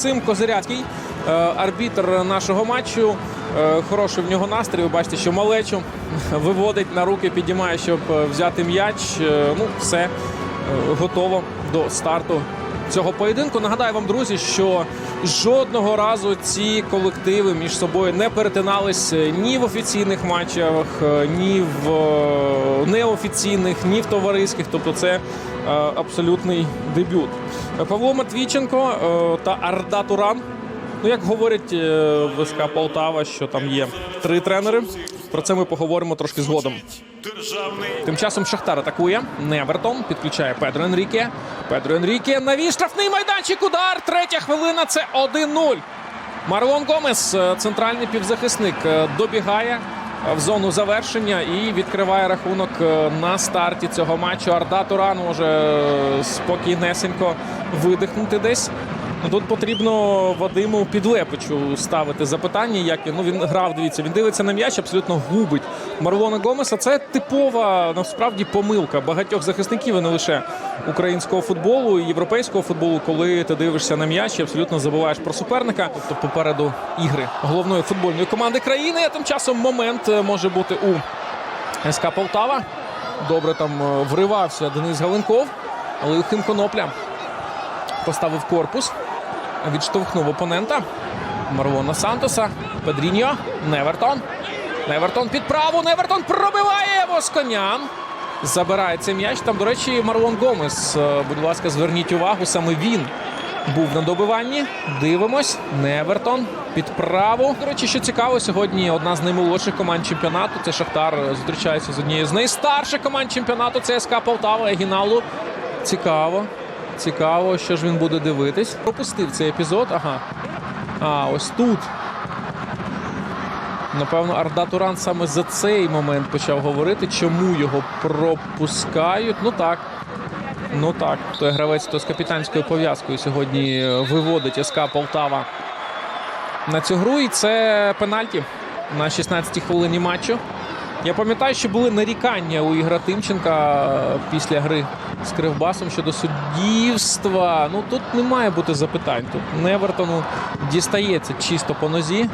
Максим Козиряцький, е, арбітр нашого матчу. Е, Хороший в нього настрій. Ви бачите, що малечу виводить на руки, підіймає, щоб е, взяти м'яч. Ну, все готово до старту цього поєдинку. Нагадаю вам, друзі, що жодного разу ці колективи між собою не перетинались ні в офіційних матчах, ні в неофіційних, ні в товариських. Тобто, це абсолютний дебют. Е, Павло Матвійченко е, та Арда Туран. Ну, як говорять е, в СК Полтава, що там є три тренери. Про це ми поговоримо трошки згодом. Тим часом Шахтар атакує. Невертон підключає Педро Енріке. Педро Енріке. Навіс штрафний майданчик. Удар. Третя хвилина. Це 1-0. Марлон Гомес, е, центральний півзахисник, е, добігає е, в зону завершення і відкриває рахунок е, на старті цього матчу. Арда Туран може е, спокійнесенько видихнути десь. Ну, Тут потрібно Вадиму Підлепичу ставити запитання, як він ну він грав. Дивіться, він дивиться на м'яч, абсолютно губить Марлона Гомеса. Це типова насправді помилка багатьох захисників, і не лише українського футболу, і європейського футболу, коли ти дивишся на м'яч і абсолютно забуваєш про суперника. Тобто попереду ігри головної футбольної команди країни. А тим часом момент е, може бути у СК Полтава. Добре там е, вривався Денис Галенков, але Юхим Конопля поставив корпус, відштовхнув опонента. Марлона Сантоса, Педріньо, Невертон. Невертон під праву. Невертон пробиває Восконян. Забирає цей м'яч. Там, до речі, Марлон Гомес. Е, Будь ласка, зверніть увагу, саме він був на добиванні. Дивимось. Невертон під праву. До речі, що цікаво, сьогодні одна з наймолодших команд чемпіонату. Це Шахтар е, зустрічається з однією з найстарших команд чемпіонату. Це СК Полтава Егіналу. Цікаво. Цікаво, що ж він буде дивитись. Пропустив цей епізод. Ага. А, ось тут. Напевно, Арда Туран саме за цей момент почав говорити, чому його пропускають. Ну так. Ну так. Той гравець, хто з капітанською пов'язкою сьогодні е, виводить СК Полтава на цю гру. І це пенальті на 16-й хвилині матчу. Я пам'ятаю, що були нарікання у Ігра Тимченка е, після гри з Кривбасом щодо суддівства. Ну тут не має бути запитань. Тут Невертону дістається чисто по нозі.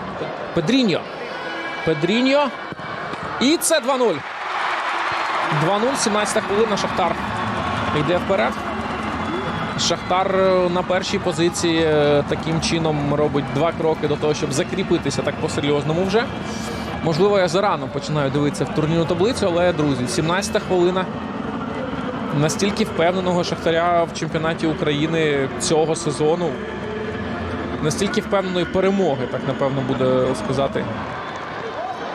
Педріньо. Педріньо. І це 2-0. 2-0, 17 хвилина. Шахтар йде вперед. Шахтар е, на першій позиції е, таким чином робить два кроки до того, щоб закріпитися так по-серйозному вже. Можливо, я зарано починаю дивитися в турнірну таблицю, але, друзі, 17-та хвилина. Настільки впевненого Шахтаря в чемпіонаті України цього сезону. Настільки впевненої перемоги, так напевно буде сказати.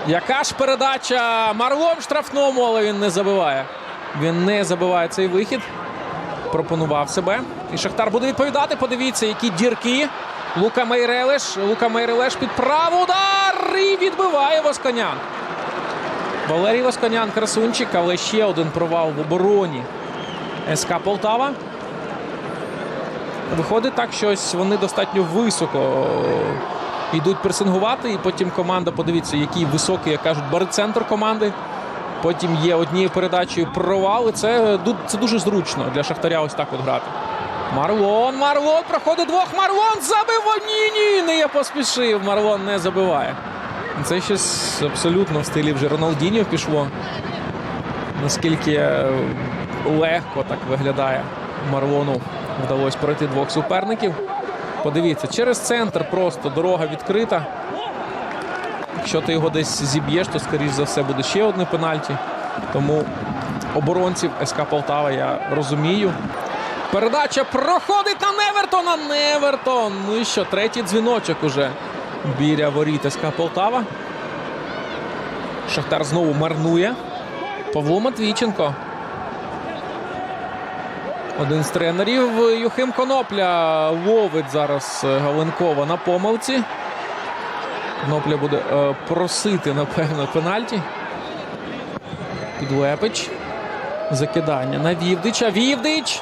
Яка ж передача Марлом штрафному, але він не забиває. Він не забиває цей вихід. Пропонував себе. І Шахтар буде відповідати. Подивіться, які дірки. Лука Мейрелеш. Лука Мейрелеш під праву удар. І відбиває Восконян. Валерій Восконян красунчик, але ще один провал в обороні. СК Полтава. Виходить так, що ось вони достатньо високо йдуть пресингувати, і потім команда, подивіться, який високий, як кажуть, барицентр команди. Потім є однією передачею провал. І це, це дуже зручно для Шахтаря ось так от грати. Марлон, Марлон проходить двох. Марлон забив ні, ні, не я поспішив. Марлон не забиває. Це щось абсолютно в стилі вже Роналдіньо пішло. Наскільки легко так виглядає Марлону вдалося пройти двох суперників. Подивіться, через центр просто дорога відкрита. Якщо ти його десь зіб'єш, то скоріш за все буде ще одне пенальті. Тому оборонців СК Полтава я розумію. Передача проходить на Невертона. Невертон. Ну і що, третій дзвіночок уже біля воріт СК Полтава. Шахтар знову марнує. Павло Матвійченко. Один з тренерів Юхим Конопля ловить зараз е, Галенкова на помилці. Конопля буде е, просити, напевно, пенальті. Підлепич. Закидання на Вівдича. Вівдич!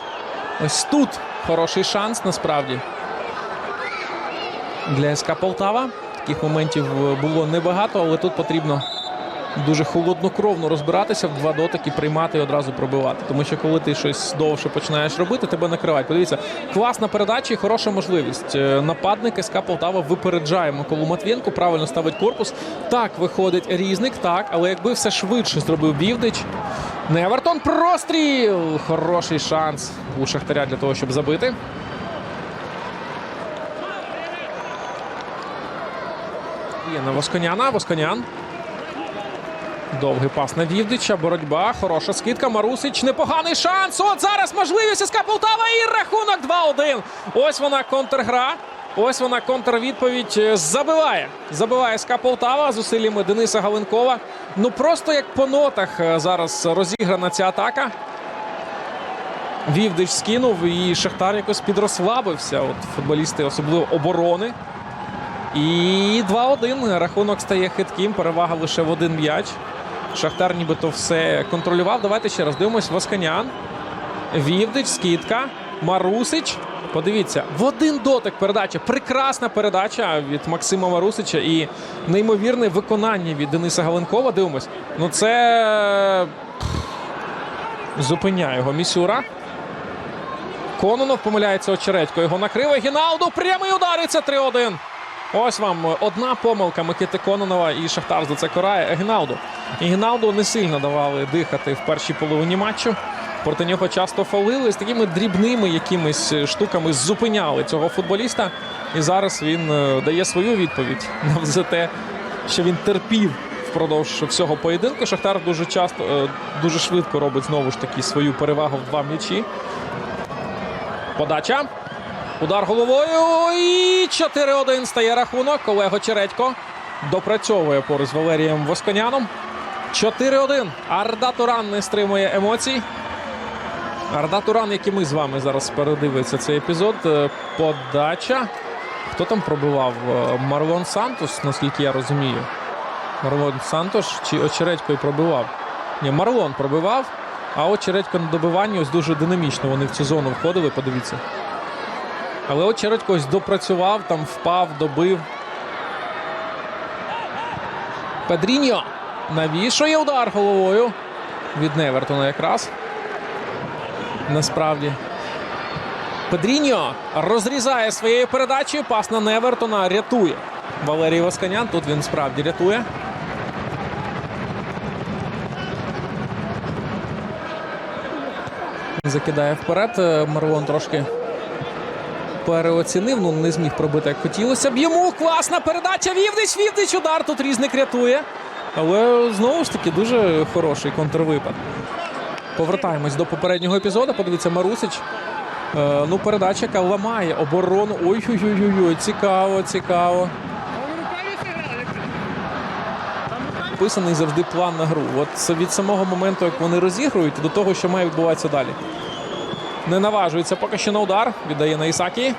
Ось тут хороший шанс насправді. Для СК Полтава. Таких моментів було небагато, але тут потрібно дуже холоднокровно розбиратися в два дотики, приймати і одразу пробивати. Тому що коли ти щось довше починаєш робити, тебе накривають. Подивіться, класна передача і хороша можливість. Е, Нападник СК Полтава випереджає Миколу Матвієнку, правильно ставить корпус. Так виходить різник, так, але якби все швидше зробив Бівдич. Невертон простріл! Хороший шанс у Шахтаря для того, щоб забити. Є на Восконяна. Восконян. Довгий пас на Вівдича. Боротьба. Хороша скидка. Марусич. Непоганий шанс. От зараз можливість СК Полтава і рахунок 2-1. Ось вона контргра. Ось вона контрвідповідь. Е, Забиває. Забиває СК Полтава зусиллями Дениса Галенкова. Ну просто як по нотах е, зараз розіграна ця атака. Вівдич скинув і Шахтар якось підрослабився. От футболісти, особливо оборони. І 2-1. Рахунок стає хитким. Перевага лише в один м'яч. Шахтар нібито все контролював. Давайте ще раз дивимось. Восканян. Вівдич, скидка. Марусич. Подивіться, в один дотик передача. Прекрасна передача від Максима Марусича і неймовірне виконання від Дениса Галенкова. Дивимось. Ну це зупиняє його Місюра. Кононов помиляється очередько. Його накрив. Гіналду. Прямий удар. І це 3-1. Ось вам одна помилка Микити Кононова і Шахтар за це карає Егіналду. Егіналду не сильно давали дихати в першій половині матчу. Проти нього часто фалили з такими дрібними якимись штуками зупиняли цього футболіста. І зараз він е, дає свою відповідь за те, що він терпів впродовж всього поєдинку. Шахтар дуже часто, е, дуже швидко робить знову ж таки свою перевагу в два м'ячі. Подача. Удар головою. І 4-1 стає рахунок. Олего Чередько допрацьовує поруч з Валерієм Восконяном. 4-1. Арда Туран не стримує емоцій. Арда Туран, як і ми з вами зараз передивиться цей епізод. Е, Подача. Хто там пробивав? Е, Марлон Сантос, наскільки я розумію. Марлон Сантош чи Очередько і пробивав? Ні, Марлон пробивав, а Очередько на добиванні ось дуже динамічно вони в цю зону входили, подивіться. Але от Чередько допрацював, там впав, добив. Педріньо навішує удар головою від Невертона якраз. Насправді. Педріньо розрізає своєю передачею. Пас на Невертона рятує. Валерій Восканян. Тут він справді рятує. Закидає вперед. Е, Марлон трошки переоцінив, ну не зміг пробити, як хотілося б. Йому класна передача. Вівдич, Вівдич, удар. Тут різник рятує. Але знову ж таки дуже хороший контрвипад. Повертаємось до попереднього епізоду. Подивіться, Марусич. Е, ну, передача, яка ламає оборону. Ой-ой-ой, цікаво, цікаво. Писаний завжди план на гру. От від самого моменту, як вони розігрують, до того, що має відбуватися далі. Не наважується поки що на удар. Віддає на Ісакі.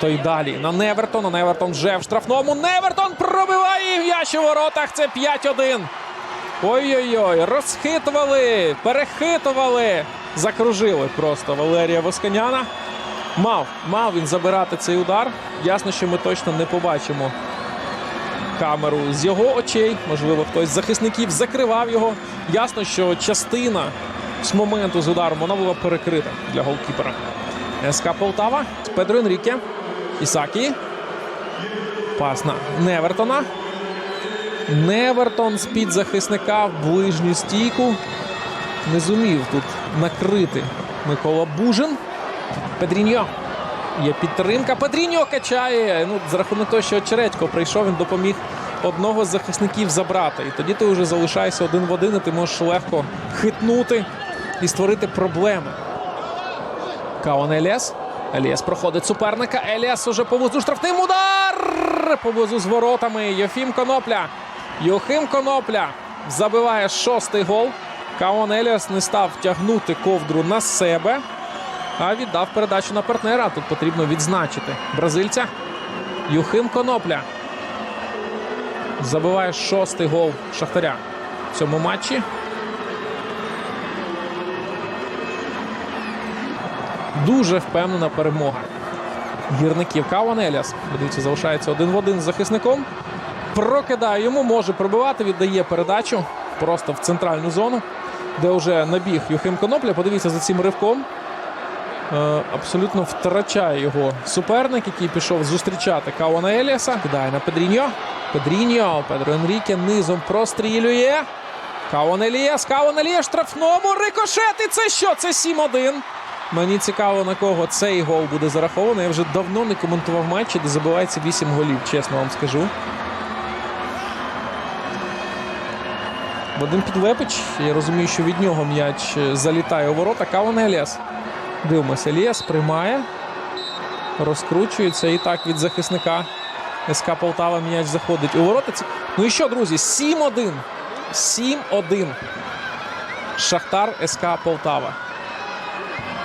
То й далі на Невертон. На Невертон вже в штрафному. Невертон пробиває м'яч у воротах. Це 5-1. Ой-ой-ой, розхитували, перехитували, закружили просто Валерія Восканяна. Мав, мав він забирати цей удар. Ясно, що ми точно не побачимо камеру з його очей. Можливо, хтось з захисників закривав його. Ясно, що частина з моменту з ударом вона була перекрита для голкіпера. СК Полтава. Педро Енріке. Ісакі. Пас на Невертона. Невертон з-під захисника в ближню стійку. Не зумів тут накрити Микола Бужин. Педріньо. Є підтримка. Педріньо качає. Ну, за рахунок того, що Чередько прийшов, він допоміг одного з захисників забрати. І тоді ти вже залишаєшся один в один, і ти можеш легко хитнути і створити проблеми. Каон Еліас. Еліас проходить суперника. Еліас уже поблизу штрафним удар! Поблизу з воротами. Йофім Конопля. Йохим Конопля забиває шостий гол. Каон Еліас не став тягнути ковдру на себе, а віддав передачу на партнера. Тут потрібно відзначити бразильця. Юхим Конопля забиває шостий гол Шахтаря в цьому матчі. Дуже впевнена перемога. Гірників Каван Еліас. Дивіться, залишається один в один з захисником. Прокидає йому, може пробивати, віддає передачу просто в центральну зону, де вже набіг Юхим Конопля. Подивіться за цим ривком. Е, Абсолютно втрачає його суперник, який пішов зустрічати Кауана Еліаса. Кидає на Педріньо. Педріньо. Педро Енріке низом прострілює. Кауан Еліас. Кауан Еліас штрафному. Рикошет. І це що? Це 7-1. Мені цікаво, на кого цей гол буде зарахований. Я вже давно не коментував матчі, де забивається 8 голів, чесно вам скажу. Вадим Підлепич. Я розумію, що від нього м'яч е, залітає у ворота. Кауан Еліас. Дивимося, Еліас приймає, розкручується і так від захисника СК Полтава м'яч заходить у ворота. Ну і що, друзі? 7-1. 7-1. Шахтар СК Полтава.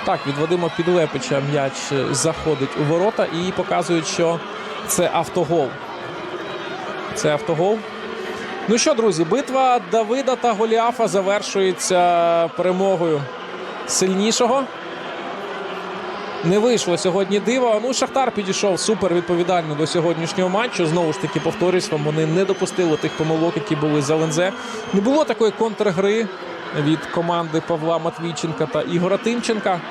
Так, від Вадима Підлепича м'яч е, заходить у ворота і показують, що це автогол. Це автогол. Ну що, друзі, битва Давида та Голіафа завершується перемогою сильнішого. Не вийшло сьогодні диво. Ну, Шахтар підійшов супер відповідально до сьогоднішнього матчу. Знову ж таки, повторюсь вам, вони не допустили тих помилок, які були за ЛНЗ. Не було такої контргри від команди Павла Матвійченка та Ігора Тимченка.